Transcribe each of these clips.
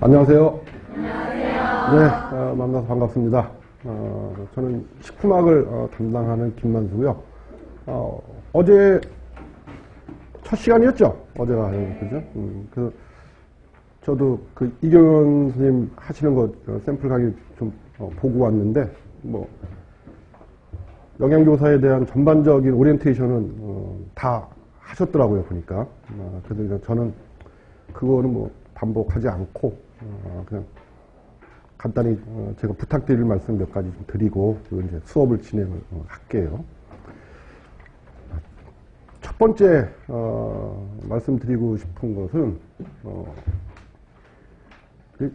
안녕하세요. 안녕하세요. 네, 어, 만나서 반갑습니다. 어, 저는 식품학을 어, 담당하는 김만수고요. 어, 어제 첫 시간이었죠? 어제가 그죠? 음, 그 저도 그 이경현 선생님 하시는 거 어, 샘플 강의 좀 어, 보고 왔는데 뭐 영양교사에 대한 전반적인 오리엔테이션은 어, 다 하셨더라고요 보니까 어, 그래서 저는 그거는 뭐 반복하지 않고 어, 그냥 간단히 어, 제가 부탁드릴 말씀 몇 가지 좀 드리고 이제 수업을 진행을 어, 할게요. 첫 번째 어, 말씀드리고 싶은 것은 어, 그한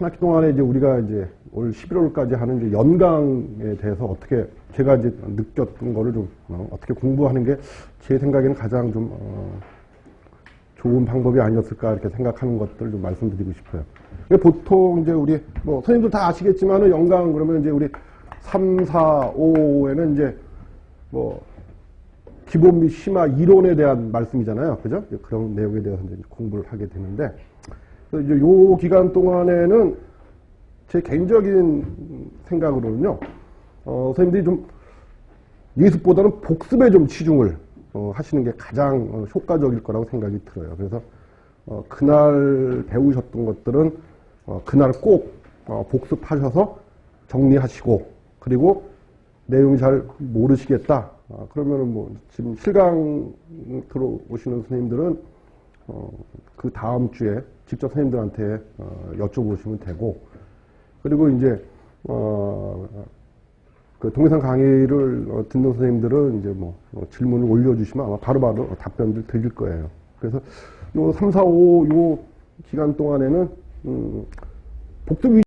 학기 동안에 이제 우리가 이제 올 11월까지 하는 이제 연강에 대해서 어떻게 제가 이제 느꼈던 거를 좀 어, 떻게 공부하는 게 제 생각에는 가장 좀 어, 좋은 방법이 아니었을까 이렇게 생각하는 것들을 좀 말씀드리고 싶어요. 보통 이제 우리 뭐 선생님들 다 아시겠지만은 연강 그러면 이제 우리 3, 4, 5에는 이제 뭐 기본 및 심화 이론에 대한 말씀이잖아요. 그죠? 그런 내용에 대해서 이제 공부를 하게 되는데 이제 요 기간 동안에는 제 개인적인 생각으로는요. 어, 선생님들이 좀 예습보다는 복습에 좀 치중을 어, 하시는 게 가장 어, 효과적일 거라고 생각이 들어요. 그래서 어, 그날 배우셨던 것들은 어, 그날 꼭 어, 복습하셔서 정리하시고 그리고 내용이 잘 모르시겠다. 아, 그러면은 뭐 지금 실강 들어오시는 선생님들은 어, 그 다음 주에 직접 선생님들한테 어, 여쭤보시면 되고 그리고 이제 어, 그 동영상 강의를 어, 듣는 선생님들은 이제 뭐 어, 질문을 올려주시면 아마 바로바로 답변을 드릴 거예요. 그래서 요 3, 4, 5 요 기간 동안에는 음, 복습 위